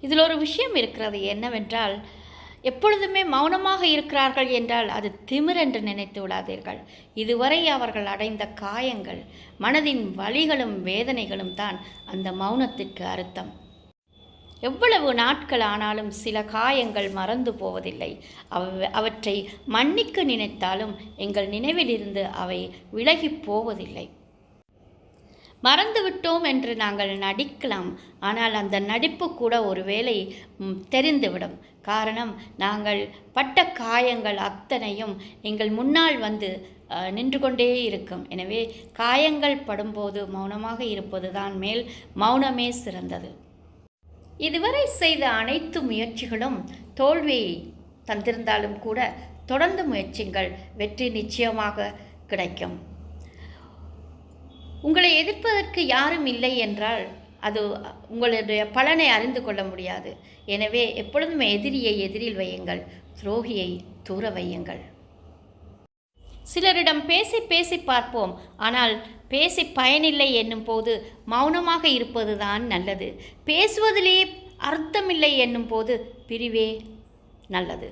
இதில் ஒரு விஷயம் இருக்கிறது என்னவென்றால் எப்பொழுதுமே மௌனமாக இருக்கிறார்கள் என்றால் அது திமிர் என்று நினைத்து விடாதீர்கள். இதுவரை அவர்கள் அடைந்த காயங்கள் மனதின் வலிகளும் வேதனைகளும் தான் அந்த மௌனத்திற்கு அர்த்தம். எவ்வளவு நாட்கள் ஆனாலும் சில காயங்கள் மறந்து போவதில்லை. அவ அவற்றை மன்னிக்க நினைத்தாலும் எங்கள் நினைவிலிருந்து அவை விலகிப் போவதில்லை. மறந்துவிட்டோம் என்று நாங்கள் நடிக்கலாம். ஆனால் அந்த நடிப்பு கூட ஒருவேளை தெரிந்துவிடும். காரணம் நாங்கள் பட்ட காயங்கள் அத்தனையும் எங்கள் முன்னால் வந்து நின்று கொண்டே இருக்கும். எனவே காயங்கள் படும்போது மௌனமாக இருப்பது தான் மேல் மௌனமே சிறந்தது. இதுவரை செய்த அனைத்து முயற்சிகளும் தோல்வியை தந்திருந்தாலும் கூட தொடர்ந்து முயற்சிங்கள். வெற்றி நிச்சயமாக கிடைக்கும். உங்களை எதிர்ப்பதற்கு யாரும் இல்லை என்றால் அது உங்களுடைய பலனை அறிந்து கொள்ள முடியாது. எனவே எப்பொழுதும் எதிரியை எதிரில் வையுங்கள் துரோகியை தூர வையுங்கள். சிலரிடம் பேசி பேசி பார்ப்போம் ஆனால் பேசி பயனில்லை என்னும் போது மௌனமாக இருப்பதுதான் நல்லது. பேசுவதிலேயே அர்த்தமில்லை என்னும் போது பிரிவே நல்லது.